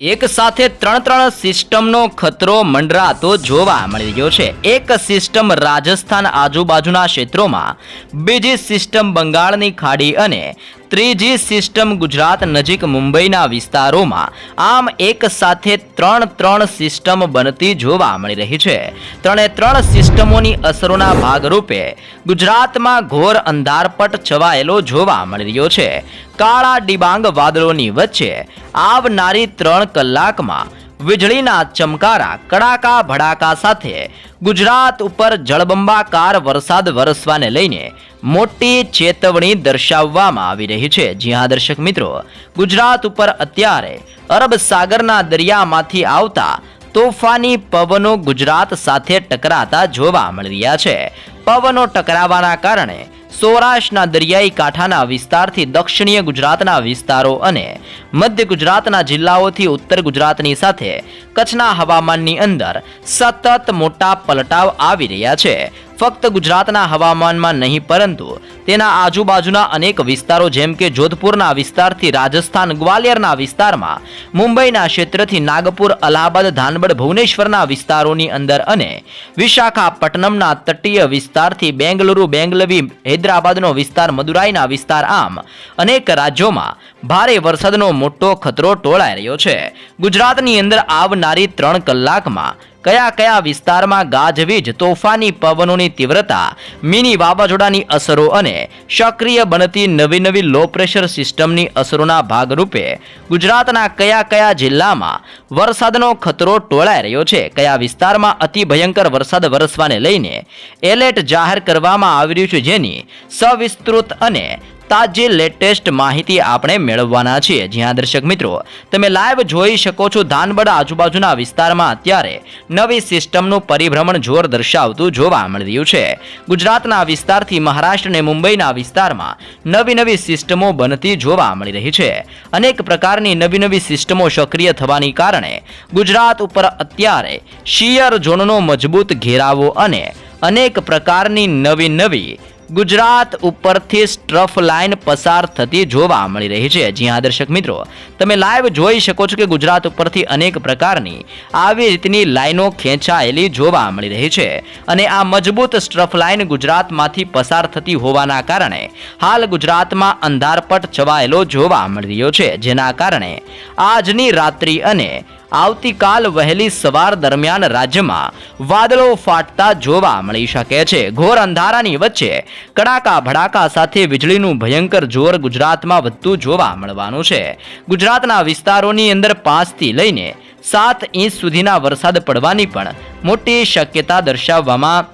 એક સાથે ત્રણ ત્રણ સિસ્ટમનો ખતરો મંડરાતો જોવા મળી રહ્યો છે. એક સિસ્ટમ રાજસ્થાન આજુબાજુના ક્ષેત્રોમાં, બીજી સિસ્ટમ બંગાળની ખાડી અને ત્રીજી સિસ્ટમ ગુજરાત નજીક મુંબઈના વિસ્તારોમાં આમ એક સાથે ત્રણ ત્રણ સિસ્ટમ બનતી જોવા મળી રહી છે. ત્રણે ત્રણ સિસ્ટમોની અસરોના ભાગરૂપે ગુજરાતમાં ઘોર અંધારપટ છવાયેલો જોવા મળી રહ્યો છે. કાળા ડિબાંગ વાદળોની વચ્ચે આવનારી ત્રણ કલાકમાં વીજળીના ચમકારા, કડાકા, ભડાકા સાથે ગુજરાત ઉપર જળબંબાકાર વરસાદ વરસવાને લઈને મોટી ચેતવણી દર્શાવવામાં આવી રહી છે. જી હા, દર્શક મિત્રો, ગુજરાત ઉપર અત્યારે અરબ સાગરના દરિયામાંથી આવતા તોફાની પવનો ગુજરાત સાથે ટકરાતા જોવા મળી રહ્યા છે. પવનો ટકરાવાના કારણે સૌરાષ્ટ્રના દરિયાઈ કાંઠાના વિસ્તારથી દક્ષિણીય ગુજરાતના વિસ્તારો અને મધ્ય ગુજરાતના જિલ્લાઓથી ઉત્તર ગુજરાતની સાથે કચ્છના હવામાનની અંદર સતત મોટા પલટાવ આવી રહ્યા છે. ફક્ત ગુજરાતના હવામાનમાં નહીં, પરંતુ તેના આજુબાજુના અનેક વિસ્તારો, જેમ કે જોધપુરના વિસ્તારથી રાજસ્થાન, ગ્વાલિયરના વિસ્તારમાં, મુંબઈના ક્ષેત્રથી નાગપુર, અલ્હાબાદ, ધાનબડ, ભુવનેશ્વરના વિસ્તારોની અંદર અને વિશાખાપટ્ટનમના તટીય વિસ્તારથી બેંગલુરુ, બેંગલવી, હૈદરાબાદનો વિસ્તાર, મદુરાઈના વિસ્તાર આમ અનેક રાજ્યોમાં ભારે વરસાદનો મોટો ખતરો ટોળાઈ રહ્યો છે. ગુજરાતની અંદર આવનારી ત્રણ કલાકમાં કયા કયા વિસ્તારમાં ગાજવીજ તોફાની પવનોની તીવ્રતા, મિની વાવાઝોડાની અસરો અને સક્રિય બનતી નવી નવી લો પ્રેશર સિસ્ટમની અસરોના ભાગરૂપે ગુજરાતના કયા કયા જિલ્લામાં વરસાદનો ખતરો ટોળાઈ રહ્યો છે, કયા વિસ્તારમાં અતિ ભયંકર વરસાદ વરસવાને લઈને એલર્ટ જાહેર કરવામાં આવી રહ્યું છે જેની સવિસ્તૃત અને તાજી લેટેસ્ટ માહિતી આપણે મેળવવાના છીએ. જ્યાં દર્શક મિત્રો, તમે લાઈવ જોઈ શકો છો ધાનબડ આજુબાજુના વિસ્તારમાં અત્યારે નવી સિસ્ટમનું પરિભ્રમણ જોર દર્શાવતું જોવા મળી રહ્યું છે. ગુજરાતના વિસ્તારથી મહારાષ્ટ્ર અને મુંબઈના વિસ્તારમાં નવી નવી સિસ્ટમો બનતી જોવા મળી રહી છે. અનેક પ્રકારની નવી નવી સિસ્ટમો સક્રિય થવાની કારણે ગુજરાત ઉપર અત્યારે શિયર ઝોનનો મજબૂત ઘેરાવો અને અનેક પ્રકારની નવી નવી ગુજરાત ઉપરથી સ્ટ્રફ લાઇન પસાર થતી જોવા મળી રહી છે. જી હા, દર્શક મિત્રો, તમે લાઈવ જોઈ શકો છો કે ગુજરાત ઉપરથી અનેક પ્રકારની આવી રીતની લાઈનો ખેંચાયેલી જોવા મળી રહી છે અને આ મજબૂત સ્ટ્રફ લાઇન ગુજરાતમાંથી પસાર થતી હોવાના કારણે હાલ ગુજરાતમાં અંધારપટ છવાયેલો જોવા મળી રહ્યો છે. જેના કારણે આજની રાત્રિ અને આવતીકાલ વહેલી સવાર દરમિયાન રાજ્યમાં વાદળો ફાટતા જોવા મળી શકે છે. ઘોર અંધારાની વચ્ચે કડાકા ભડાકા સાથે વીજળીનું ભયંકર જોર ગુજરાતમાં વધતું જોવા મળવાનું છે. ગુજરાતના વિસ્તારોની અંદર પાંચથી લઈને સાત ઇંચ સુધીના વરસાદ પડવાની પણ મોટી શક્યતા દર્શાવવામાં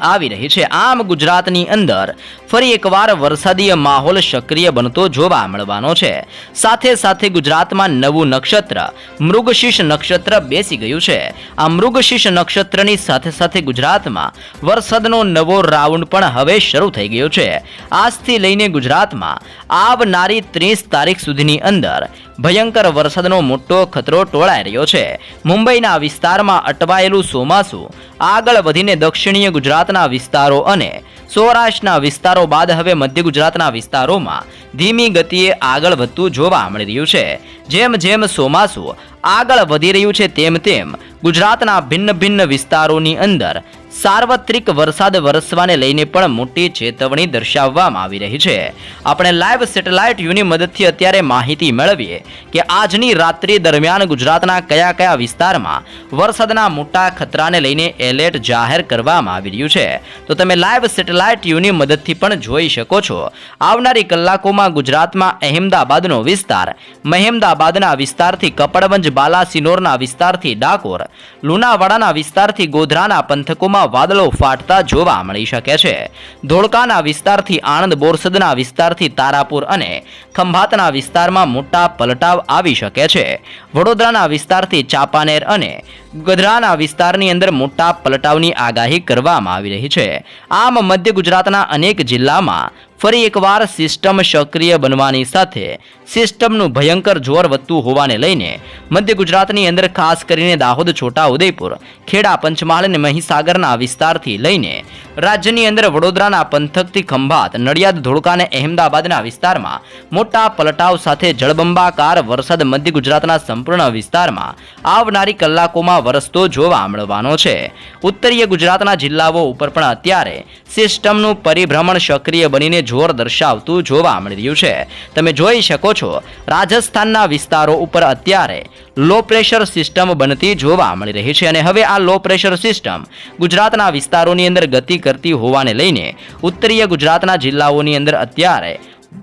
આવી રહી છે. આમ ગુજરાતની અંદર ફરી એકવાર વરસાદીય માહોલ સક્રિય બનતો જોવા મળવાનો છે. સાથે સાથે ગુજરાતમાં નવું નક્ષત્ર મૃગશીર્ષ નક્ષત્ર બેસી ગયું છે. આ મૃગશીર્ષ નક્ષત્રની સાથે સાથે ગુજરાતમાં વરસાદનો નવો રાઉન્ડ પણ હવે શરૂ થઈ ગયો છે. આજથી લઈને ગુજરાતમાં આવનારી ત્રીસ તારીખ સુધીની અંદર ભયંકર વરસાદનો મોટો ખતરો ટોળાઈ રહ્યો છે. મુંબઈના વિસ્તારમાં અટવાયેલું ચોમાસું આગળ વધીને દક્ષિણીય ગુજરાતના વિસ્તારો અને સૌરાષ્ટ્રના વિસ્તારો બાદ હવે મધ્ય ગુજરાતના વિસ્તારોમાં ધીમી ગતિએ આગળ વધતું જોવા મળી રહ્યું છે. જેમ જેમ ચોમાસું આગળ વધી રહ્યું છે તેમ તેમ ગુજરાતના ભિન્ન ભિન્ન વિસ્તારોની અંદર સાર્વત્રિક વરસાદ વરસવાને લઈને પણ મોટી ચેતવણી દર્શાવવામાં આવી રહી છે. આપણે લાઈવ સેટેલાઇટ યુની મદદથી અત્યારે માહિતી મેળવીએ કે આજની રાત્રિ દરમિયાન ગુજરાતના કયા કયા વિસ્તારમાં વરસાદના મોટા ખતરાને લઈને એલર્ટ જાહેર કરવામાં આવી રહ્યું છે. તો તમે લાઈવ સેટેલાઇટ યુની મદદથી પણ જોઈ શકો છો. આવનારી કલાકોમાં ગુજરાતમાં અહેમદાબાદનો વિસ્તાર મહેમદાબાદના વિસ્તારથી કપડવંજ, બાલાસિનોરના વિસ્તારથી ડાકોર, લુણાવાડાના વિસ્તારથી ગોધરાના પંથકોમાં વાદળો ફાટતા જોવા મળી શકે છે. ધોળકાના વિસ્તારથી આણંદ, બોરસદના વિસ્તારથી તારાપુર અને ખંભાતના વિસ્તારમાં મોટા પલટાવ આવી શકે છે. વડોદરાના વિસ્તારથી ચાંપાનેર અને ગધરાના વિસ્તારની અંદર મોટા પલટાવની આગાહી કરવામાં આવી રહી છે. આમ મધ્ય ગુજરાતના અનેક જિલ્લામાં ફરી એકવાર સિસ્ટમ સક્રિય બનવાની સાથે સિસ્ટમનું ભયંકર જોર વધતું હોવાને લઈને મધ્ય ગુજરાતની અંદર ખાસ કરીને દાહોદ, છોટા, ઉદયપુર, ખેડા, પંચમહાલ અને મહીસાગરના વિસ્તારથી લઈને રાજ્યની અંદર વડોદરાના પંથકથી ખંભાત, નડિયાદ, ધોળકા અને અહેમદાબાદના વિસ્તારમાં મોટા પલટાવ સાથે જળબંબાકાર વરસાદ મધ્ય ગુજરાતના સંપૂર્ણ વિસ્તારમાં આવનારી કલાકોમાં વરસતો જોવા મળવાનો છે. ઉત્તરીય ગુજરાતના જિલ્લાઓ ઉપર પણ અત્યારે સિસ્ટમનું પરિભ્રમણ સક્રિય બનીને જોર દર્શાવતું જોવા મળી રહ્યું છે. તમે જોઈ શકો છો, રાજસ્થાનના વિસ્તારો ઉપર અત્યારે લો પ્રેશર સિસ્ટમ બનતી જોવા મળી રહી છે અને હવે આ લો પ્રેશર સિસ્ટમ ગુજરાતના વિસ્તારોની અંદર ગતિ કરતી હોવાને લઈને ઉત્તરીય ગુજરાતના જિલ્લાઓની અંદર અત્યારે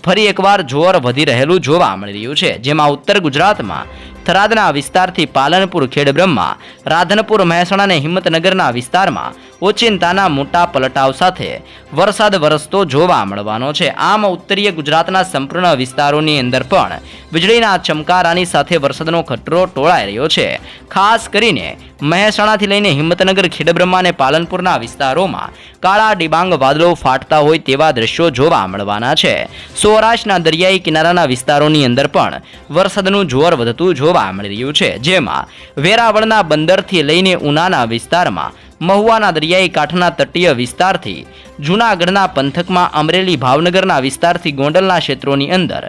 ફરી એકવાર જોર વધી રહેલું જોવા મળી રહ્યું છે. જેમાં ઉત્તર ગુજરાતમાં થરાદના વિસ્તારથી પાલનપુર ખેડબ્રહ્મા, રાધનપુર મહેસાણા અને હિંમતનગરના વિસ્તારમાં ઓચિંતાના મોટા પલટાવ સાથે વરસાદ વરસતો જોવા મળવાનો છે. આમ ઉત્તરીય ગુજરાતના સંપૂર્ણ વિસ્તારોની અંદર પણ વીજળીના ચમકારાની સાથે વરસાદનો ખતરો ટોળાઈ રહ્યો છે. ખાસ કરીને મહેસાણાથી લઈને હિંમતનગર, ખેડબ્રહ્મા અને પાલનપુરના વિસ્તારોમાં કાળા ડિબાંગ વાદળો ફાટતા હોય તેવા દ્રશ્યો જોવા મળવાના છે. સૌરાષ્ટ્રના દરિયાઈ કિનારાના વિસ્તારોની અંદર પણ વરસાદનું જોર વધતું જોવા મળી રહ્યું છે. જેમાં વેરાવળના બંદરથી લઈને ઉનાના વિસ્તારમાં મહુવાના દરિયાઈ કાંઠાના તટીય વિસ્તારથી, જૂનાગઢના પંથકમાં અમરેલી ભાવનગરના વિસ્તારથી ગોંડલના ક્ષેત્રોની અંદર,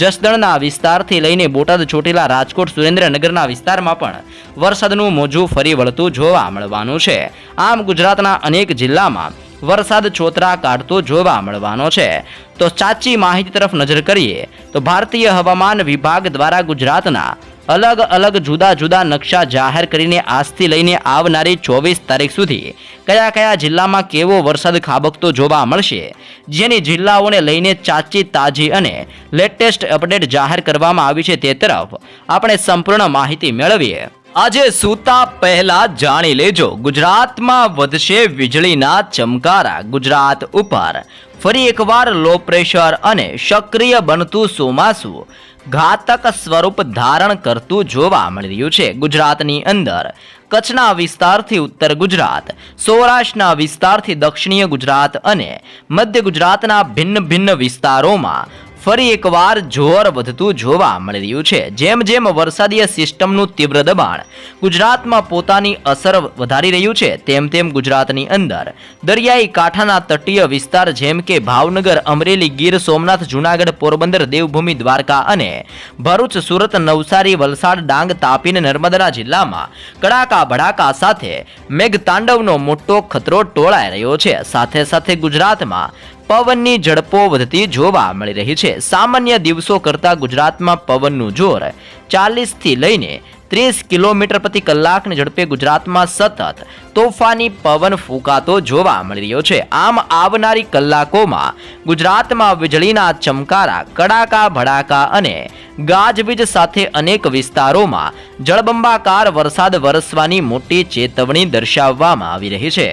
જસદણના વિસ્તારથી લઈને બોટાદ ચોટીલા રાજકોટ સુરેન્દ્રનગરના વિસ્તારમાં પણ વરસાદનું મોજું ફરી વળતું જોવા મળવાનું છે. આમ ગુજરાતના અનેક જિલ્લામાં વરસાદ ચોતરા કાઢતો જોવા મળવાનો છે. તો સાચી માહિતી તરફ નજર કરીએ, તો ભારતીય હવામાન વિભાગ દ્વારા ગુજરાતના અલગ અલગ જુદા જુદા નકશા જાહેર કરીને આજથી લઈને આવનારી ચોવીસ તારીખ સુધી કયા કયા જિલ્લામાં કેવો વરસાદ ખાબકતો જોવા મળશે, જેની જિલ્લાઓને લઈને ચાચી, તાજી અને લેટેસ્ટ અપડેટ જાહેર કરવામાં આવી છે તે તરફ આપણે સંપૂર્ણ માહિતી મેળવીએ. આજે સૂતા પહેલા જાણી લેજો, ગુજરાતમાં વધશે વીજળીના ચમકારા, ગુજરાત ઉપર ફરી એકવાર લો પ્રેશર અને સક્રિય બનતું ચોમાસું ઘાતક સ્વરૂપ ધારણ કરતું જોવા મળી રહ્યું છે ગુજરાતની અંદર. કચ્છના વિસ્તારથી ઉત્તર ગુજરાત, સૌરાષ્ટ્રના વિસ્તારથી દક્ષિણીય ગુજરાત અને મધ્ય ગુજરાતના ભિન્ન ભિન્ન વિસ્તારોમાં ફરી એકવાર જોર વધતું જોવા મળી રહ્યું છે. જેમ જેમ વરસાદીય સિસ્ટમનું તીવ્ર દબાણ ગુજરાતમાં પોતાની અસર વધારી રહ્યું છે, તેમ તેમ ગુજરાતની અંદર. દરિયાઈ કાંઠાના તટીય વિસ્તાર જેમ કે ભાવનગર, અમરેલી, ગીર, સોમનાથ, જૂનાગઢ, પોરબંદર, દેવભૂમિ, દ્વારકા અને ભરૂચ, સુરત, નવસારી, વલસાડ, ડાંગ, તાપી અને નર્મદા જિલ્લામાં કડાકા, ભડાકા સાથે મેઘતાંડવનો મોટો ખતરો ટોળાઈ રહ્યો છે. સાથે સાથે ગુજરાતમાં પવનની ઝડપો વધતી જોવા મળી રહી છે. સામાન્ય દિવસો કરતાં ગુજરાતમાં પવનનું જોર ચાલીસથી લઈને ત્રીસ કિલોમીટર પ્રતિ કલાકની ઝડપે ગુજરાતમાં સતત તોફાની પવન ફૂંકાતો જોવા મળી રહ્યો છે. આમ આવનારી કલાકોમાં ગુજરાતમાં વીજળીના ચમકારા, કડાકા, ભડાકા અને ગાજવીજ સાથે અનેક વિસ્તારોમાં જળબંબાકાર વરસાદ વરસવાની મોટી ચેતવણી દર્શાવવામાં આવી રહી છે.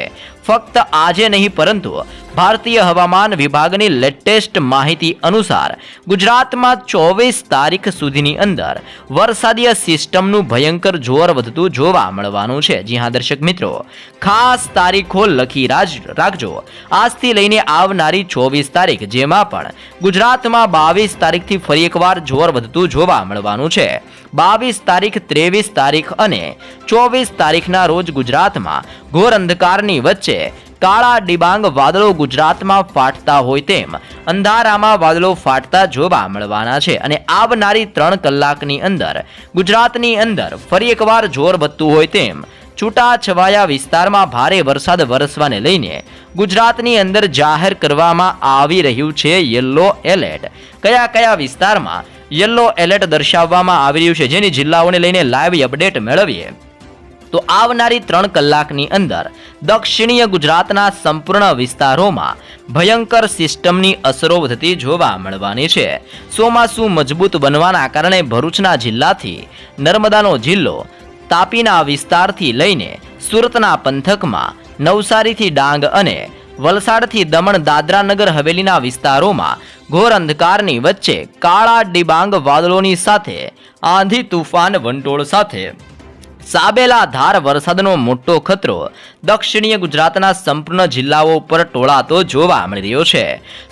ફક્ત આજે નહીં, પરંતુ ભારતીય હવામાન વિભાગની લેટેસ્ટ માહિતી અનુસાર ગુજરાતમાં ચોવીસ તારીખ સુધીની અંદર વરસાદીય સિસ્ટમનું ભયંકર જોર વધતું જોવા મળવાનું છે. જી હા, દર્શક મિત્રો, ખાસ તારીખો લખી રાખજો. આજથી લઈને આવનારી ચોવીસ તારીખ, જેમાં પણ ગુજરાતમાં બાવીસ તારીખથી ફરી એકવાર જોર વધતું જોવા મળવાનું છે. બાવીસ તારીખ, ત્રેવીસ તારીખ અને ચોવીસ તારીખના રોજ ગુજરાતમાં ઘોર અંધકારની વચ્ચે કાળા ડિબાંગ વાદળો ગુજરાતમાં ફાટતા હોય તેમ અંધારામાં વાદળો ફાટતા જોવા મળવાના છે અને આવનારી ત્રણ કલાકની અંદર ગુજરાતની અંદર ફરી એકવાર જોર વધતું હોય તેમ છૂટા છવાયા વિસ્તારમાં ભારે વરસાદ વરસવાને લઈને ગુજરાતની અંદર જાહેર કરવામાં આવી રહ્યું છે યલો એલર્ટ. કયા કયા વિસ્તારમાં યલો એલર્ટ દર્શાવવામાં આવી રહ્યું છે, જેની જિલ્લાઓને લઈને લાઈવ અપડેટ મેળવીએ. તો આવનારી ત્રણ કલાકની અંદર દક્ષિણીય ગુજરાતના સંપૂર્ણ વિસ્તારોમાં ભયંકર સિસ્ટમની અસરો વધતી જોવા મળવાની છે. ચોમાસું મજબૂત બનવાના કારણે ભરૂચના જિલ્લાથી નર્મદાનો જિલ્લો તાપીના વિસ્તારથી લઈને સુરતના પંથકમાં નવસારીથી ડાંગ અને વલસાડથી દમણ દાદરા નગર હવેલીના વિસ્તારોમાં ઘોર અંધકારની વચ્ચે કાળા ડિબાંગ વાદળોની સાથે આંધી તુફાન વંટોળ સાથે. સાબેલા ધાર વરસાદનો મોટો ખતરો દક્ષિણીય ગુજરાતના સંપૂર્ણ જિલ્લાઓ ઉપર ટોળાતો જોવા મળી રહ્યો છે.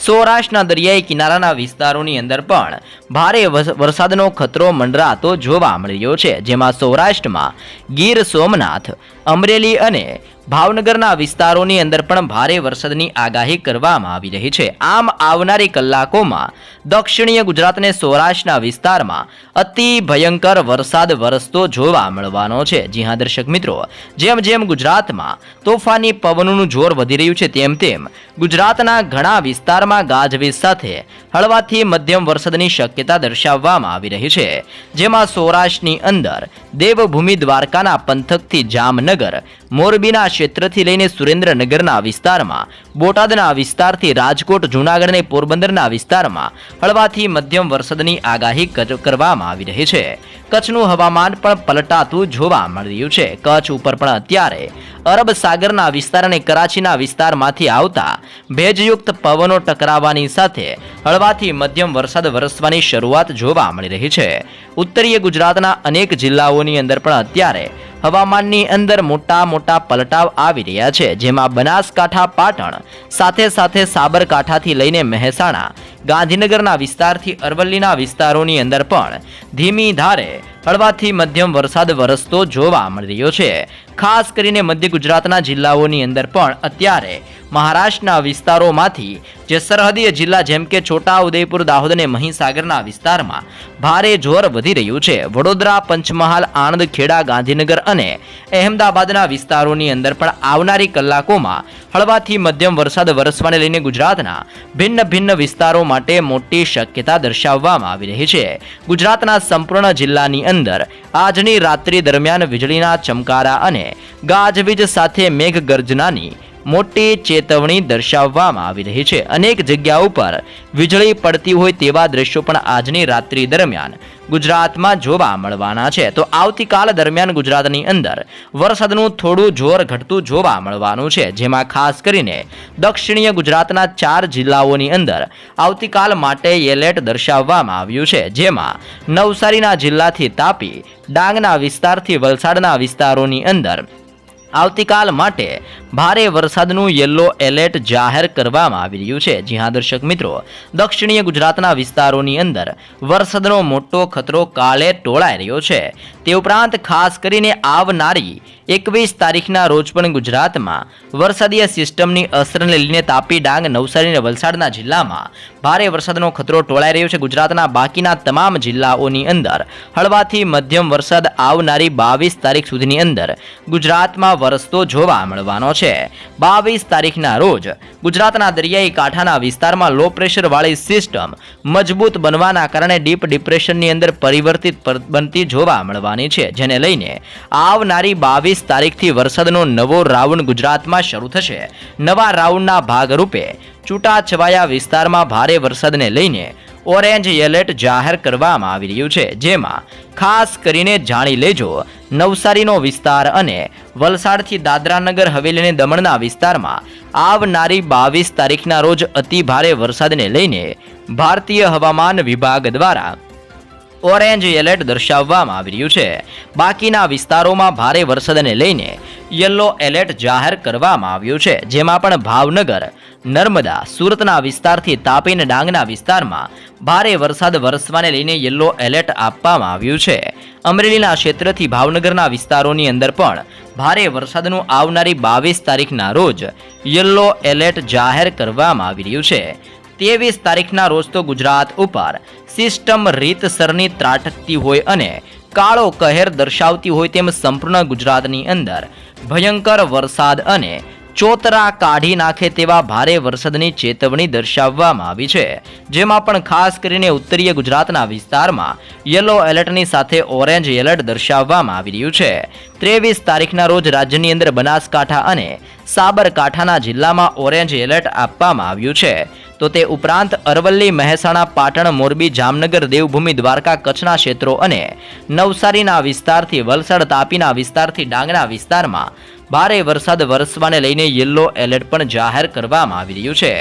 સૌરાષ્ટ્રના દરિયાઈ કિનારાના વિસ્તારોની અંદર પણ ભારે વરસાદનો ખતરો મંડરાતો જોવા મળી રહ્યો છે, જેમાં સૌરાષ્ટ્રમાં ગીર સોમનાથ, અમરેલી અને ભાવનગરના વિસ્તારોની અંદર પણ ભારે વરસાદની આગાહી કરવામાં આવી રહી છે. આમ આવનારી કલાકોમાં દક્ષિણીય ગુજરાત અને સૌરાષ્ટ્રના વિસ્તારમાં અતિ ભયંકર વરસાદ વરસતો જોવા મળવાનો છે. જી હા, દર્શક મિત્રો, જેમ જેમ ગુજરાતમાં તોફાની પવનોનું જોર વધી રહ્યું છે, તેમ તેમ ગુજરાતના ઘણા વિસ્તારમાં ગાજવીજ સાથે હળવાથી મધ્યમ વરસાદની શક્યતા દર્શાવવામાં આવી રહી છે. જેમાં સૌરાષ્ટ્રની અંદર દેવભૂમિ દ્વારકાના પંથકથી જામનગર મોરબીના ક્ષેત્રથી લઈને સુરેન્દ્રનગરના વિસ્તારમાં, બોટાદના વિસ્તારથી રાજકોટ, જૂનાગઢ અને પોરબંદરના વિસ્તારમાં હળવાથી મધ્યમ વરસાદની આગાહી કર- કરવામાં આવી રહી છે. કચ્છનું હવામાન પણ પલટાતું જોવા મળી રહ્યું છે. કચ્છ ઉપર પણ અત્યારે અરબ સાગરના વિસ્તાર અને કરાચીના વિસ્તારમાંથી આવતા ભેજયુક્ત પવનો ટકરાવવાની સાથે હળવાથી મધ્યમ વરસાદ વરસવાની શરૂઆત જોવા મળી રહી છે. ઉત્તરીય ગુજરાતના અનેક જિલ્લાઓની અંદર પણ અત્યારે હવામાનની અંદર મોટા મોટા પલટાવ આવી રહ્યા છે, જેમાં બનાસકાંઠા, પાટણ સાથે સાથે સાબરકાંઠાથી લઈને મહેસાણા, ગાંધીનગરના વિસ્તારથી અરવલ્લીના વિસ્તારોની અંદર પણ ધીમી ધારે હળવાથી મધ્યમ વરસાદ વરસતો જોવા મળી રહ્યો છે. ખાસ કરીને મધ્ય ગુજરાતના જિલ્લાઓની અંદર પણ અત્યારે મહારાષ્ટ્રના વિસ્તારોમાંથી જે સરહદીય જિલ્લા જેમ કે છોટા ઉદયપુર, દાહોદ અને મહીસાગરના વિસ્તારમાં ભારે જોર વધી રહ્યું છે. વડોદરા, પંચમહાલ, આણંદ, ખેડા, ગાંધીનગર અને અહેમદાબાદના વિસ્તારોની અંદર પણ આવનારી કલાકોમાં હળવાથી મધ્યમ વરસાદ વરસવાને લઈને ગુજરાતના ભિન્ન ભિન્ન વિસ્તારો માટે મોટી શક્યતા દર્શાવવામાં આવી રહી છે. ગુજરાતના સંપૂર્ણ જિલ્લાની આજની રાત્રિ દરમિયાન વીજળીના ચમકારા અને ગાજવીજ સાથે મેઘગર્જનાની મોટી ચેતવણી દર્શાવવામાં આવી રહી છે. અનેક જગ્યાઓ પર વીજળી પડતી હોય તેવા દ્રશ્યો પણ આજની રાત્રિ દરમિયાન ગુજરાતમાં જોવા મળવાના છે. તો આવતીકાલ દરમિયાન ગુજરાતની અંદર વરસાદનું થોડું જોર ઘટતું જોવા મળવાનું છે. જેમાં ખાસ કરીને દક્ષિણીય ગુજરાતના ચાર જિલ્લાઓની અંદર આવતીકાલ માટે એલર્ટ દર્શાવવામાં આવ્યું છે. જેમાં નવસારીના જિલ્લાથી તાપી, ડાંગના વિસ્તારથી વલસાડના વિસ્તારોની અંદર આવતીકાલ માટે ભારે વરસાદનું યલો એલર્ટ જાહેર કરવામાં આવી રહ્યું છે. જી દર્શક મિત્રો, દક્ષિણીય ગુજરાતના વિસ્તારોની અંદર વરસાદનો મોટો ખતરો કાલે ટોળાઈ રહ્યો છે. તે ઉપરાંત ખાસ કરીને આવનારી એકવીસ તારીખના રોજ પણ ગુજરાતમાં વરસાદીય સિસ્ટમની અસરને લઈને તાપી ડાંગ, નવસારી અને વલસાડના જિલ્લામાં ભારે વરસાદનો ખતરો ટોળાઈ રહ્યો છે. ગુજરાતના બાકીના તમામ જિલ્લાઓની અંદર હળવાથી મધ્યમ વરસાદ આવનારી બાવીસ તારીખ સુધીની અંદર ગુજરાતમાં વરસતો જોવા મળવાનો છે. બાવીસ તારીખના રોજ ગુજરાતના દરિયાઈ કાંઠાના વિસ્તારમાં લો પ્રેશરવાળી સિસ્ટમ મજબૂત બનવાના કારણે ડીપ ડિપ્રેશનની અંદર પરિવર્તિત બનતી જોવા મળવાની છે, જેને લઈને આવનારી બાવીસ તારીખથી વરસાદનો નવો રાઉન્ડ ગુજરાતમાં શરૂ થશે. નવા રાઉન્ડના ભાગરૂપે છૂટાછવાયા વિસ્તારમાં ભારે વરસાદને લઈને ઓરેન્જ એલર્ટ જાહેર કરવામાં આવી રહ્યું છે, જેમાં ખાસ કરીને જાણી લેજો, નવસારીનો વિસ્તાર અને વલસાડથી દાદરાનગર હવેલી અને દમણના વિસ્તારમાં આવનારી બાવીસ તારીખના રોજ અતિ ભારે વરસાદને લઈને ભારતીય હવામાન વિભાગ દ્વારા ઓરેન્જ એલર્ટ દર્શાવવામાં આવી રહ્યું છે. બાકીના વિસ્તારોમાં ભારે વરસાદને લઈને યલો એલર્ટ જાહેર કરવામાં આવ્યું છે. જેમાં પણ ભાવનગર, નર્મદા, સુરતના વિસ્તારથી તાપીને ડાંગના વિસ્તારમાં ભારે વરસાદ વરસવાને લઈને યલો એલર્ટ આપવામાં આવ્યું છે. અમરેલીના ક્ષેત્રથી ભાવનગરના વિસ્તારોની અંદર પણ ભારે વરસાદનું આવનારી બાવીસ તારીખના રોજ યલો એલર્ટ જાહેર કરવામાં આવી રહ્યું છે. ત્રેવીસ તારીખના રોજ તો ગુજરાત ઉપર સિસ્ટમ રીતસરની ત્રાટકતી હોય અને કાળો કહેર દર્શાવતી હોય તેમ સંપૂર્ણ ગુજરાતની અંદર ભયંકર વરસાદ અને ચોતરા કાઢી નાખે તેવા ભારે વરસાદની ચેતવણી દર્શાવવામાં આવી છે. જેમાં પણ ખાસ કરીને ઉત્તરીય ગુજરાતના વિસ્તારમાં યલો એલર્ટની સાથે ઓરેન્જ એલર્ટ દર્શાવવામાં આવી રહ્યું છે. ત્રેવીસ તારીખના રોજ રાજ્યની અંદર બનાસકાંઠા અને સાબરકાંઠાના જિલ્લામાં ઓરેન્જ એલર્ટ આપવામાં આવ્યું છે. તો તે ઉપરાંત અરવલ્લી, મહેસાણા, પાટણ, મોરબી, જામનગર, દેવભૂમિ, દ્વારકા, કચ્છના ક્ષેત્રો અને નવસારીના વિસ્તારથી વલસાડ, તાપીના વિસ્તારથી ડાંગના વિસ્તારમાં ભારે વરસાદ વરસવાને લઈને યલો એલર્ટ પણ જાહેર કરવામાં આવી રહ્યું છે.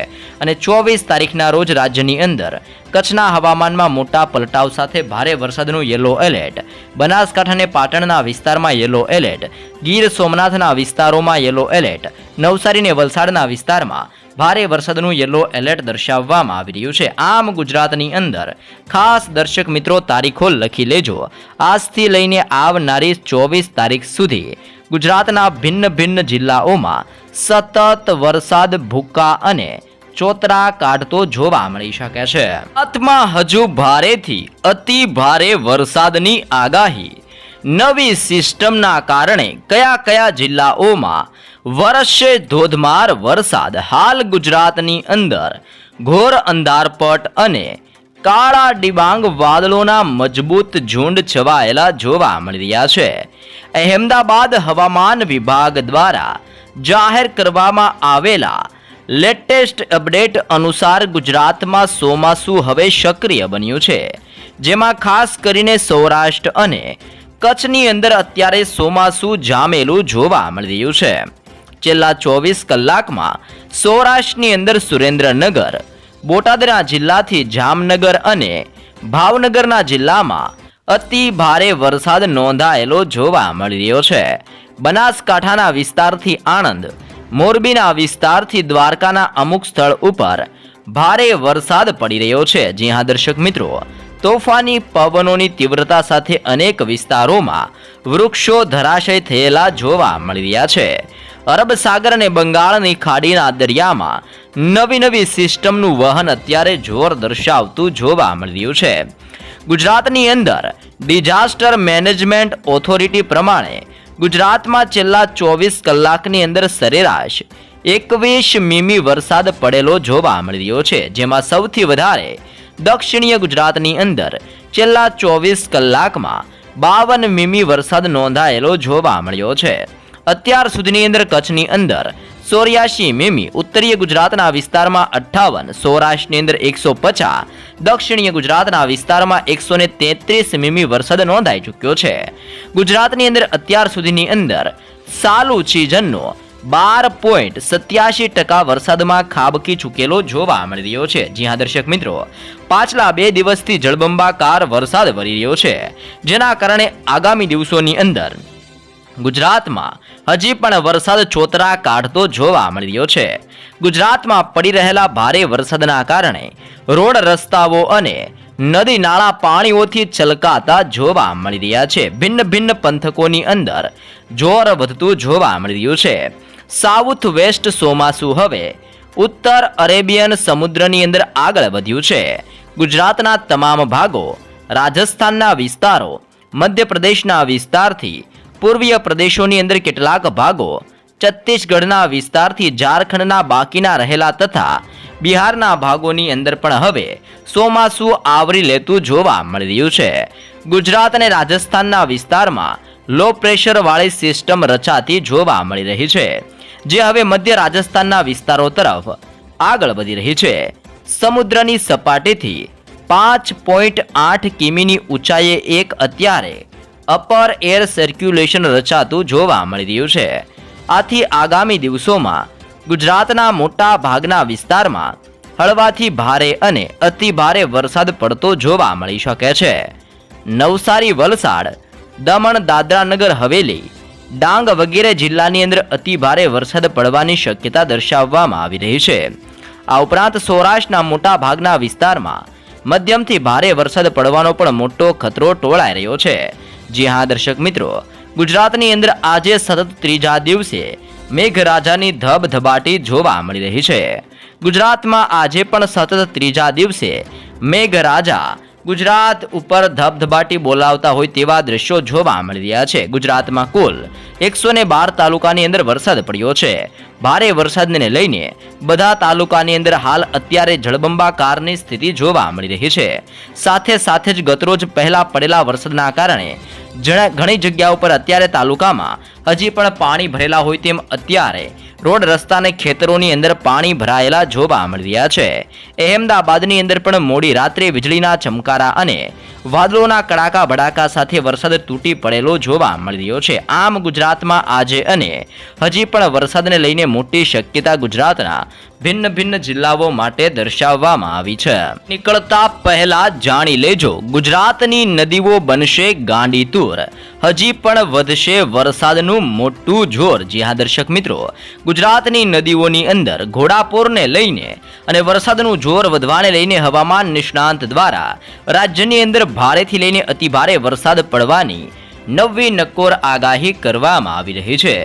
અને ચોવીસ તારીખના રોજ રાજ્યની અંદર કચ્છના હવામાનમાં મોટા પલટાવ સાથે ભારે વરસાદનું યલો એલર્ટ, બનાસકાંઠા અને પાટણના વિસ્તારમાં યલો એલર્ટ, ગીર સોમનાથના વિસ્તારોમાં યલો એલર્ટ, નવસારી અને વલસાડના વિસ્તારમાં ભારે વરસાદનું યલો એલર્ટ દર્શાવવામાં આવી રહ્યું છે. આમ ગુજરાતની અંદર ખાસ દર્શક મિત્રો તારીખો લખી લેજો. આજથી લઈને આવનારી ચોવીસ તારીખ સુધી ગુજરાતના ભિન્ન ભિન્ન જિલ્લાઓમાં સતત વરસાદ ભૂકા અને ચોતરા કાઢતો જોવા મળી શકે છે. આત્મા હજુ ભારેથી અતિ ભારે વરસાદની આગાહી. નવી સિસ્ટમના કારણે કયા કયા જિલ્લાઓમાં વરસે ધોધમાર વરસાદ હાલ ગુજરાતની અંદર. ઘોર અંધારપટ અને કાળા ડિબાંગ વાદળોના મજબૂત ઝુંડ છવાયેલા જોવા મળી રહ્યા છે. અહેમદાબાદ હવામાન વિભાગ દ્વારા જાહેર કરવામાં આવેલા લેટેસ્ટ અપડેટ અનુસાર ગુજરાતમાં ચોમાસું હવે સક્રિય બન્યું છે. જેમાં ખાસ કરીને સૌરાષ્ટ્ર અને કચ્છની અંદર અત્યારે ચોમાસું જામેલું જોવા મળી રહ્યું છે. છેલ્લા ચોવીસ કલાકમાં સૌરાષ્ટ્રની અંદર સુરેન્દ્રનગર, બોટાદના જિલ્લાથી જામનગર અને ભાવનગરના જિલ્લામાં અતિ ભારે વરસાદ નોંધાયેલો જોવા મળી રહ્યો છે. બનાસકાંઠાના વિસ્તારથી આણંદ, મોરબીના વિસ્તારથી દ્વારકાના અમુક સ્થળ ઉપર ભારે વરસાદ પડી રહ્યો છે. જી હા, દર્શક મિત્રો, તોફાની પવનોની તીવ્રતા સાથે અનેક વિસ્તારોમાં વૃક્ષો ધરાશય થયેલા જોવા મળી રહ્યા છે. અરબ સાગર અને બંગાળની ખાડીના દરિયામાં નવી નવી સિસ્ટમનું વહન અત્યારે જોર દર્શાવતું જોવા મળ્યું છે. ગુજરાતની અંદર ડિઝાસ્ટર મેનેજમેન્ટ ઓથોરિટી પ્રમાણે ગુજરાતમાં છેલ્લા ચોવીસ કલાકની અંદર સરેરાશ એકવીસ મીમી વરસાદ પડેલો જોવા મળ્યો છે, જેમાં સૌથી વધારે દક્ષિણીય ગુજરાતની અંદર છેલ્લા ચોવીસ કલાકમાં બાવન મીમી વરસાદ નોંધાયેલો જોવા મળ્યો છે. અત્યાર સુધીની અંદર કચ્છની અંદર ચોર્યાસી મીમી ઉત્તરીય ગુજરાતના વિસ્તારમાં અઠ્ઠાવન, સૌરાષ્ટ્રની અંદર એકસો પચાસ, દક્ષિણીય ગુજરાતના વિસ્તારમાં એકસો ને તેત્રીસ મીમી વરસાદ નોંધાઈ ચૂક્યો છે. ગુજરાતની અંદર અત્યાર સુધીની અંદર સાલુ સિઝનનો બાર પોઈન્ટ સત્યાસી ટકા વરસાદમાં ખાબકી ચૂકેલો જોવા મળી રહ્યો છે. જી દર્શક મિત્રો, પાછલા બે દિવસથી જળબંબાકાર વરસાદ વરી રહ્યો છે. જેના કારણે આગામી દિવસોની અંદર ગુજરાતમાં હજી પણ વરસાદ છોતરા કાઢતો જોવા મળી રહ્યો છે. ગુજરાતમાં પડી રહેલા ભારે વરસાદના કારણે રોડ રસ્તાઓ અને નદી નાળા પાણીઓથી છલકાતા જોવા મળી રહ્યા છે. ભિન્ન ભિન્ન પંથકોની અંદર જોર વધતું જોવા મળી રહ્યું છે. સાઉથ વેસ્ટ ચોમાસું હવે ઉત્તર અરેબિયન સમુદ્રની અંદર આગળ વધ્યું છે. ગુજરાતના તમામ ભાગો રાજસ્થાનના વિસ્તારો, મધ્યપ્રદેશના વિસ્તારથી પૂર્વીય પ્રદેશોની અંદર કેટલાક ભાગો છત્તીસગઢના વિસ્તારથી ઝારખંડના બાકીના રહેલા તથા બિહારના ભાગોની અંદર પણ હવે ચોમાસું આવરી લેતું જોવા મળી રહ્યું છે. ગુજરાત અને રાજસ્થાનના વિસ્તારમાં લો પ્રેશરવાળી સિસ્ટમ રચાતી જોવા મળી રહી છે, જે હવે મધ્ય રાજસ્થાનના વિસ્તારો તરફ આગળ વધી રહી છે. સમુદ્રની સપાટીથી પાંચ પોઈન્ટ આઠ કિમીની ઊંચાઈએ એક અત્યારે અપર એર સર્ક્યુલેશન રચાતું જોવા મળી રહ્યું છે. આથી આગામી દિવસોમાં ગુજરાતના મોટા ભાગના વિસ્તારમાં હળવાથી ભારે અને અતિ ભારે વરસાદ પડતો જોવા મળી શકે છે. નવસારી, વલસાડ, દમણ દાદરા નગર હવેલી, ડાંગ વગેરે જિલ્લાની અંદર અતિ ભારે વરસાદ પડવાની શક્યતા દર્શાવવામાં આવી રહી છે. આ ઉપરાંત સૌરાષ્ટ્રના મોટા ભાગના વિસ્તારમાં મધ્યમથી ભારે વરસાદ પડવાનો પણ મોટો ખતરો ટોળાઈ રહ્યો છે. જી હા, દર્શક મિત્રો. ગુજરાતની અંદર આજે સતત ત્રીજા દિવસે મેઘરાજાની ધબધબાટી જોવા મળી રહી છે. ગુજરાતમાં આજે પણ સતત ત્રીજા દિવસે મેઘરાજા ગુજરાત ઉપર ધબધબાટી બોલાવતા હોય તેવા દ્રશ્યો જોવા મળી રહ્યા છે. ગુજરાતમાં કુલ એકસો ને બાર તાલુકાની અંદર વરસાદ પડ્યો છે. ભારે વરસાદને લઈને બધા તાલુકાની અંદર હાલ અત્યારે જળબંબાકારની સ્થિતિ જોવા મળી રહી છે. સાથે સાથે જ ગતરોજ પહેલા પડેલા વરસાદના કારણે ઘણી જગ્યા ઉપર અત્યારે તાલુકામાં હજી પણ પાણી ભરેલા હોય તેમ અત્યારે રોડ રસ્તા અને ખેતરોની અંદર પાણી ભરાયેલા જોવા મળી રહ્યા છે. અહેમદાબાદની અંદર પણ મોડી રાત્રે વીજળીના ચમકારા અને વાદળોના કડાકા ભડાકા સાથે વરસાદ તૂટી પડેલો જોવા મળી રહ્યો છે. આમ ગુજરાતમાં આજે અને હજી પણ વરસાદને લઈને મોટી શક્યતા ગુજરાતના ભિન્ન ભિન્ન જિલ્લાઓ માટે દર્શાવવામાં આવી છે. નીકળતા પહેલા જાણી લેજો, ગુજરાતની નદીઓ બનશે ગાંડીતુર. હજી પણ વધશે વરસાદનું મોટું જોર જી હા દર્શક મિત્રો, ગુજરાતની નદીઓની અંદર ઘોડાપોરને લઈને અને વરસાદનું જોર વધવાને લઈને હવામાન નિષ્ણાંત દ્વારા રાજ્યની અંદર ભારેથી લઈને અતિભારે વરસાદ પડવાની નવી નક્કોર આગાહી કરવામાં આવી રહી છે.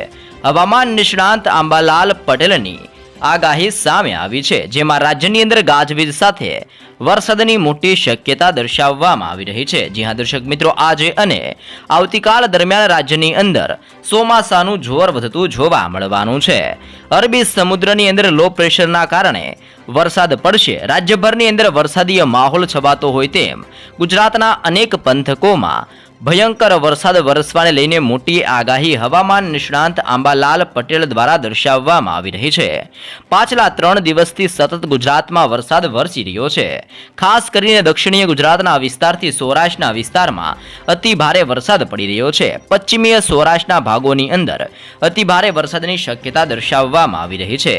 હવામાન નિષ્ણાંત આંબાલાલ પટેલની આગાહી સામે આવી છે, જેમાં રાજ્યની અંદર ગાજવીજ સાથે વરસાદની મોટી શક્યતા દર્શાવવામાં આવી રહી છે. જી હા, દર્શક મિત્રો, આજે અને આવતીકાલ દરમિયાન રાજ્યની અંદર ચોમાસાનું જોર વધતું જોવા મળવાનું છે. અરબી સમુદ્રની અંદર લો પ્રેશરના કારણે વરસાદ પડશે. રાજ્યભરની અંદર વરસાદીય માહોલ છવાતો હોય તેમ ગુજરાતના અનેક પંથકોમાં ભયંકર વરસાદ વરસવાને લઈને મોટી આગાહી હવામાન નિષ્ણાંત આંબાલાલ પટેલ દ્વારા દર્શાવવામાં આવી રહી છે. પાછલા ત્રણ દિવસથી સતત ગુજરાતમાં વરસાદ વરસી રહ્યો છે. ખાસ કરીને દક્ષિણીય ગુજરાતના વિસ્તારથી સૌરાષ્ટ્રના વિસ્તારમાં અતિ ભારે વરસાદ પડી રહ્યો છે. પશ્ચિમીય સૌરાષ્ટ્રના ભાગોની અંદર અતિ ભારે વરસાદની શક્યતા દર્શાવવામાં આવી રહી છે.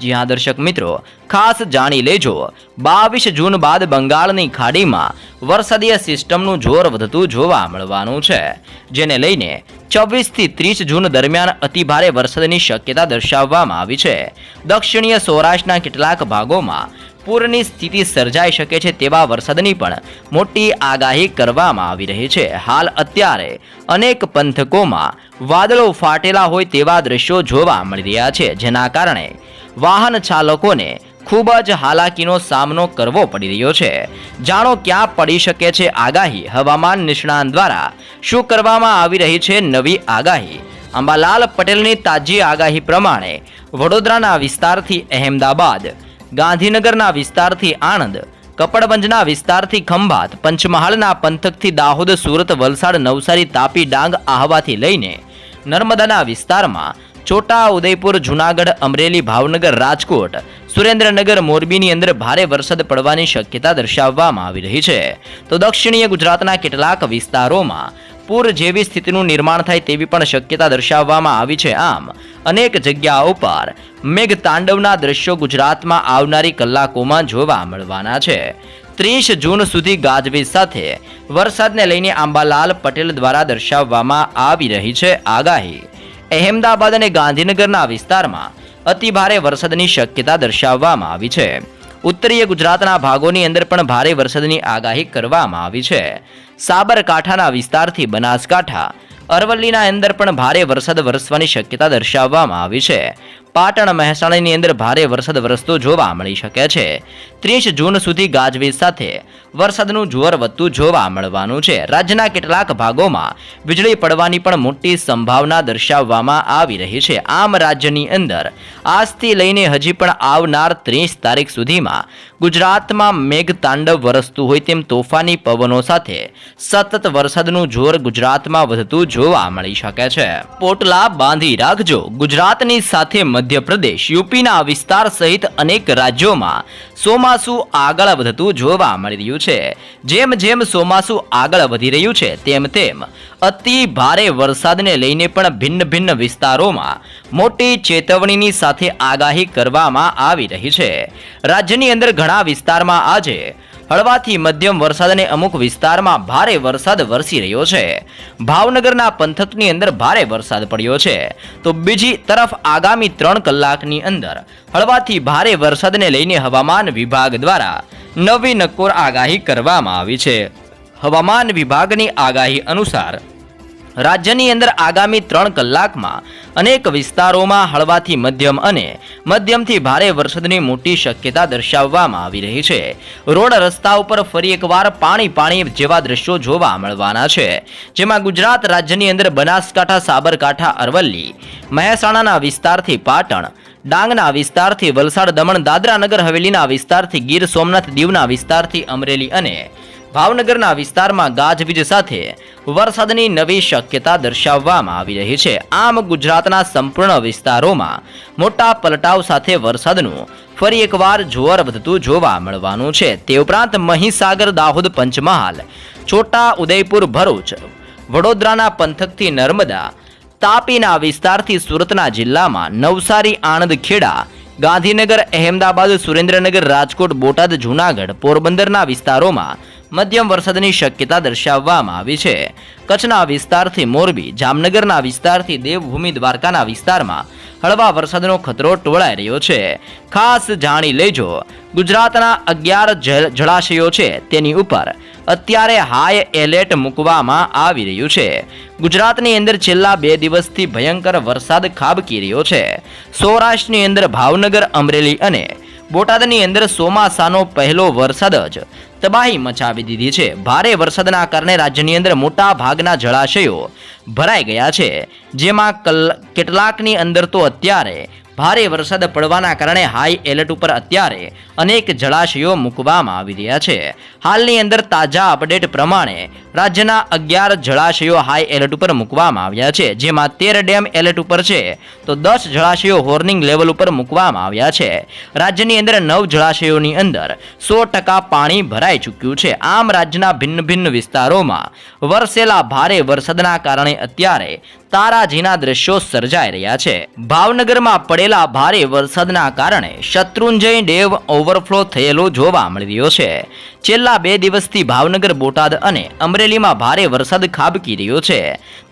જી હા, દર્શક મિત્રો, ખાસ જાણી લેજો. બાવીસ જૂન બાદ બંગાળની ખાડીમાં વરસાદીય સિસ્ટમનું જોર વધતું જોવા મળવાનું છે. જેને લઈને ચોવીસથી ત્રીસ જૂન દરમિયાન અતિભારે વરસાદની શક્યતા દર્શાવવામાં આવી છે. દક્ષિણીય સૌરાષ્ટ્રના કેટલાક ભાગોમાં પૂરની સ્થિતિ સર્જાઈ શકે છે તેવા વરસાદની પણ મોટી આગાહી કરવામાં આવી રહી છે. હાલ અત્યારે અનેક પંથકોમાં વાદળો ફાટેલા હોય તેવા દ્રશ્યો જોવા મળી રહ્યા છે, જેના કારણે વાહન ચાલકોને ખૂબ જ હાલાકીનો સામનો કરવો પડી રહ્યો છે. જાણો ક્યાં પડી શકે છે આગાહી? હવામાન નિષ્ણાંત દ્વારા શું કરવામાં આવી રહી છે નવી આગાહી? અંબાલાલ પટેલની તાજી આગાહી પ્રમાણે વડોદરાના વિસ્તારથી અહેમદાબાદ, ગાંધીનગરના વિસ્તારથી આણંદ, કપડવંજના વિસ્તારથી ખંભાત, પંચમહાલના પંથકથી દાહોદ, સુરત, વલસાડ, નવસારી, તાપી, ડાંગ આહવાથી લઈને નર્મદાના વિસ્તારમાં છોટા ઉદયપુર, જુનાગઢ, અમરેલી, ભાવનગર, રાજકોટ, સુરેન્દ્રનગર, મોરબીની અંદર ભારે વરસાદ પડવાની શક્યતા દર્શાવવામાં આવી રહી છે. તો દક્ષિણીય ગુજરાતના કેટલાક વિસ્તારોમાં પૂર જેવી સ્થિતિનું નિર્માણ થાય તેવી પણ શક્યતા દર્શાવવામાં આવી છે આમ. અનેક જગ્યાઓ પર મેઘ તાંડવના દ્રશ્યો ગુજરાતમાં આવનારી કલાકોમાં જોવા મળવાના છે. ત્રીસ જૂન સુધી ગાજવીજ સાથે વરસાદને લઈને આંબાલાલ પટેલ દ્વારા દર્શાવવામાં આવી રહી છે આગાહી. અહેમદાબાદ અને ગાંધીનગરના વિસ્તારમાં અતિભારે વરસાદની શક્યતા દર્શાવવામાં આવી છે. ઉત્તરીય ગુજરાતના ભાગોની અંદર પણ ભારે વરસાદની આગાહી કરવામાં આવી છે. સાબરકાંઠાના વિસ્તારથી બનાસકાંઠા, અરવલ્લીના અંદર પણ ભારે વરસાદ વરસવાની શક્યતા દર્શાવવામાં આવી છે. પાટણ મહેસાણાની અંદર ભારે વરસાદ વરસતો જોવા મળી શકે છે. ત્રીસ જૂન સુધી ગાજવીજ સાથે વરસાદનું જોર વધતું જોવા મળવાનું છે. રાજ્યના કેટલાક ભાગોમાં વીજળી પડવાની પણ મોટી સંભાવના દર્શાવવામાં આવી રહી છે. આમ રાજ્યની અંદર આજથી લઈને હજી પણ આવનાર ત્રીસ તારીખ સુધીમાં ગુજરાતમાં મેઘતાંડવ વરસતું હોય તેમ તોફાની પવનો સાથે સતત વરસાદનું જોર ગુજરાતમાં વધતું જોવા મળી શકે છે. પોટલા બાંધી રાખજો. ગુજરાતની સાથે મધ્યપ્રદેશ, યુપીના વિસ્તાર સહિત અનેક રાજ્યોમાં ચોમાસું આગળ વધતું જોવા મળી રહ્યું છે. જેમ જેમ ચોમાસું આગળ વધી રહ્યું છે, તેમ તેમ અતિ ભારે વરસાદને લઈને પણ ભિન્ન ભિન્ન વિસ્તારોમાં મોટી ચેતવણીની સાથે આગાહી કરવામાં આવી રહી છે. રાજ્યની અંદર ઘણા વિસ્તારમાં આજે હળવાથી મધ્યમ વરસાદ અને અમુક વિસ્તારમાં ભારે વરસાદ વરસી રહ્યો છે. ભાવનગરના પંથકની અંદર ભારે વરસાદ પડ્યો છે. તો બીજી તરફ આગામી ત્રણ કલાકની અંદર હળવાથી ભારે વરસાદને લઈને હવામાન વિભાગ દ્વારા નવી નક્કોર આગાહી કરવામાં આવી છે. હવામાન વિભાગની આગાહી અનુસાર રાજ્યની અંદર આગામી ત્રણ કલાકમાં અનેક વિસ્તારોમાં હળવાથી મધ્યમ અને મધ્યમથી ભારે વરસાદની મોટી શક્યતા દર્શાવવામાં આવી રહી છે. રોડ રસ્તા ઉપર ફરી એકવાર પાણી પાણી જેવા દ્રશ્યો જોવા મળવાના છે. જેમાં ગુજરાત રાજ્યની અંદર બનાસકાંઠા, સાબરકાંઠા, અરવલ્લી, મહેસાણાના વિસ્તારથી પાટણ, ડાંગના વિસ્તારથી વલસાડ, દમણ દાદરા નગર હવેલીના વિસ્તારથી ગીર, સોમનાથ, દીવના વિસ્તારથી અમરેલી અને ભાવનગરના વિસ્તારમાં ગાજવીજ સાથે વરસાદની નવી શક્યતા દર્શાવવામાં આવી રહી છે. આમ ગુજરાતના સંપૂર્ણ વિસ્તારોમાં મોટા પલટાવ સાથે વરસાદનું ફરી એકવાર જોર વધતું જોવા મળવાનું છે. તે ઉપરાંત મહીસાગર, દાહોદ, પંચમહાલ, છોટા ઉદયપુર, ભરૂચ, વડોદરાના પંથકથી નર્મદા, તાપીના વિસ્તારથી સુરતના જિલ્લામાં નવસારી આણંદ ખેડા ગાંધીનગર, અહેમદાબાદ, સુરેન્દ્રનગર, રાજકોટ, બોટાદ, જૂનાગઢ, પોરબંદરના વિસ્તારોમાં મધ્યમ વરસાદની શક્યતા દર્શાવવામાં આવી છે. કચ્છના વિસ્તારથી મોરબી, જામનગરના વિસ્તારથી દેવભૂમિ દ્વારકાના વિસ્તારમાં હળવા વરસાદનો ખતરો ટોળાઈ રહ્યો છે. ખાસ જાણી લેજો, ગુજરાતના અગિયાર જળ- જળાશયો છે તેની ઉપર. અત્યારે હાઈ એલર્ટ મૂકવામાં આવી રહ્યું છે. ગુજરાતની અંદર છેલ્લા બે દિવસથી ભયંકર વરસાદ ખાબકી રહ્યો છે. સૌરાષ્ટ્રની અંદર ભાવનગર, અમરેલી અને બોટાદની અંદર ચોમાસાનો પહેલો વરસાદ જ તબાહી મચાવી દીધી છે. ભારે વરસાદના કારણે રાજ્યની અંદર મોટા ભાગના જળાશયો ભરાઈ ગયા છે. જેમાં કેટલાકની અંદર તો અત્યારે ભારે વરસાદ પડવાના કારણે હાઈ એલર્ટ ઉપર અત્યારે અનેક જળાશયો મૂકવામાં આવી રહ્યા છે. હાલની અંદર તાજા અપડેટ પ્રમાણે રાજ્યના અગિયાર જળાશયો હાઈ એલર્ટ ઉપર મૂકવામાં આવ્યા છે. જેમાં તેર ડેમ એલર્ટ ઉપર છે તો દસ જળાશયો હોર્નિંગ લેવલ ઉપર મૂકવામાં આવ્યા છે. રાજ્યની અંદર નવ જળાશયોની અંદર સો ટકા પાણી ભરાઈ ચૂક્યું છે. આમ રાજ્યના ભિન્ન ભિન્ન વિસ્તારોમાં વરસેલા ભારે વરસાદના કારણે અત્યારે તારાજીના દ્રશ્યો સર્જાઈ રહ્યા છે. ભાવનગરમાં પડેલા ભારે વરસાદના કારણે શત્રુંજય ડેવ ઓવરફ્લો થયેલો જોવા મળી રહ્યો છે. છેલ્લા બે દિવસથી ભાવનગર, બોટાદ અને અમરેલીમાં ભારે વરસાદ ખાબકી રહ્યો છે.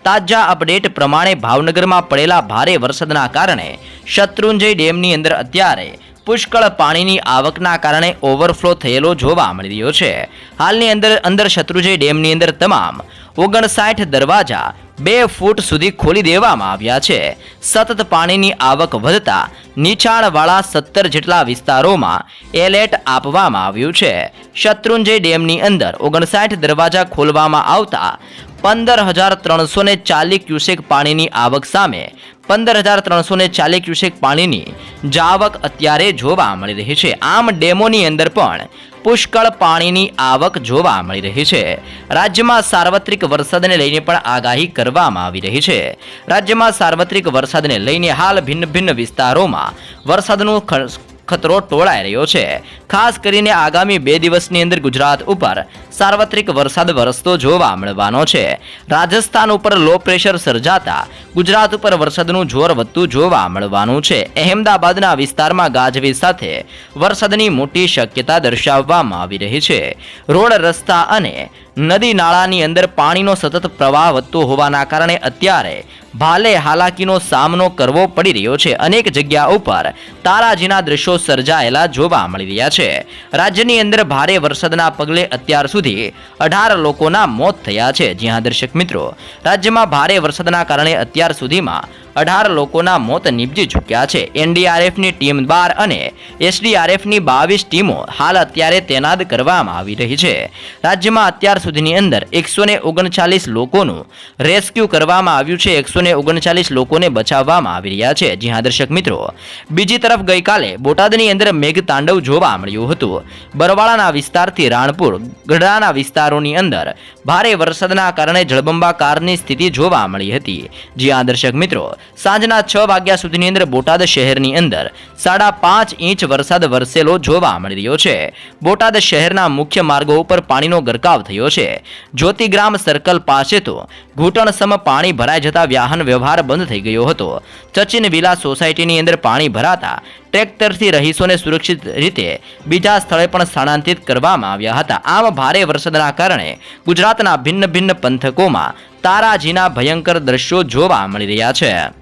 તાજા અપડેટ પ્રમાણે ભાવનગરમાં પડેલા ભારે વરસાદના કારણે શત્રુંજય ડેમની અંદર અત્યારે પુષ્કળ પાણીની આવકના કારણે ઓવરફ્લો થયેલો જોવા મળી રહ્યો છે. હાલની અંદર અંદર શત્રુંજય ડેમની અંદર તમામ ઓગણસાઠ દરવાજા બે ફૂટ સુધી ખોલી દેવામાં આવ્યા છે. સતત પાણીની આવક વધતા નીચાણવાળા સત્તર જેટલા વિસ્તારોમાં એલર્ટ આપવામાં આવ્યું છે. શત્રુંજય ડેમની અંદર ઓગણસાઠ દરવાજા ખોલવામાં આવતા પંદર હજાર ત્રણસો ને ચાલીસ ક્યુસેક પાણીની આવક સામે પંદર હજાર ત્રણસો ને ચાલીસ ક્યુસેક પાણીની જાવક અત્યારે જોવા મળી રહી છે. આમ ડેમોની અંદર પણ પુષ્કળ પાણીની આવક જોવા મળી રહી છે. રાજ્યમાં સાર્વત્રિક વરસાદને લઈને પણ આગાહી કરવામાં આવી રહી છે. રાજ્યમાં સાર્વત્રિક વરસાદને લઈને હાલ ભિન્ન ભિન્ન વિસ્તારોમાં વરસાદનું ખતરો ટોળાઈ રહ્યો છે. ખાસ કરીને આગામી બે દિવસની અંદર ગુજરાત ઉપર સાર્વત્રિક વરસાદ વરસતો જોવા મળવાનો છે. રાજસ્થાન ઉપર લો પ્રેશર સર્જાતા ગુજરાત ઉપર વરસાદનું જોર વધતું જોવા મળવાનું છે. અહેમદાબાદના વિસ્તારમાં ગાજવીજ સાથે વરસાદની મોટી શક્યતા દર્શાવવામાં આવી રહી છે. રોડ રસ્તા અને નદી નાળાની અંદર પાણીનો સતત પ્રવાહ વધતો હોવાના કારણે અત્યારે ભાલે હાલાકીનો સામનો કરવો પડી રહ્યો છે. અનેક જગ્યા ઉપર તારાજીના દ્રશ્યો સર્જાયેલા જોવા મળી રહ્યા છે. રાજ્યની અંદર ભારે વરસાદના પગલે અત્યાર સુધી અઢાર લોકોના મોત થયા છે. જ્યાં દર્શક મિત્રો, રાજ્યમાં ભારે વરસાદના કારણે અત્યાર સુધીમાં અઢાર લોકોના મોત નીપજી ચૂક્યા છે. એનડીઆરએફની ટીમ બાર અને એસડીઆરએફની બાવીસ ટીમો હાલ અત્યારે તૈનાત કરવામાં આવી રહી છે. રાજ્યમાં અત્યાર સુધીની અંદર એકસો ઓગણચાલીસ લોકોનું રેસ્ક્યુ કરવામાં આવ્યું છે. એકસો ઓગણચાલીસ લોકોને બચાવવામાં આવી રહ્યા છે. જી હા, દર્શક મિત્રો, બીજી તરફ ગઈકાલે બોટાદની અંદર મેઘતાંડવ જોવા મળ્યું હતું. બરવાળાના વિસ્તારથી રાણપુર, ગઢડાના વિસ્તારોની અંદર ભારે વરસાદના કારણે જળબંબાકારની સ્થિતિ જોવા મળી હતી. જી હા, દર્શક મિત્રો સાંજના છ વાગ્યા સુધીની અંદર બોટાદ શહેરની અંદર સાડા પાંચ ઇંચ વરસાદ વરસેલો જોવા મળી રહ્યો છે. બોટાદ શહેરના મુખ્ય માર્ગો ઉપર પાણીનો ગરકાવ થયો છે. જ્યોતિગ્રામ સર્કલ પાસે તો ઘૂંટણસમ પાણી ભરાઈ જતા વાહન વ્યવહાર બંધ થઈ ગયો હતો. ચચિન વિલા સોસાયટીની અંદર પાણી ભરાતા ટ્રેક્ટરથી રહીશોને સુરક્ષિત રીતે બીજા સ્થળે પણ સ્થળાંતરિત કરવામાં આવ્યા હતા. આમ ભારે વરસાદના કારણે ગુજરાતના ભિન્ન ભિન્ન પંથકોમાં તારાજીના ભયંકર દ્રશ્યો જોવા મળી રહ્યા છે.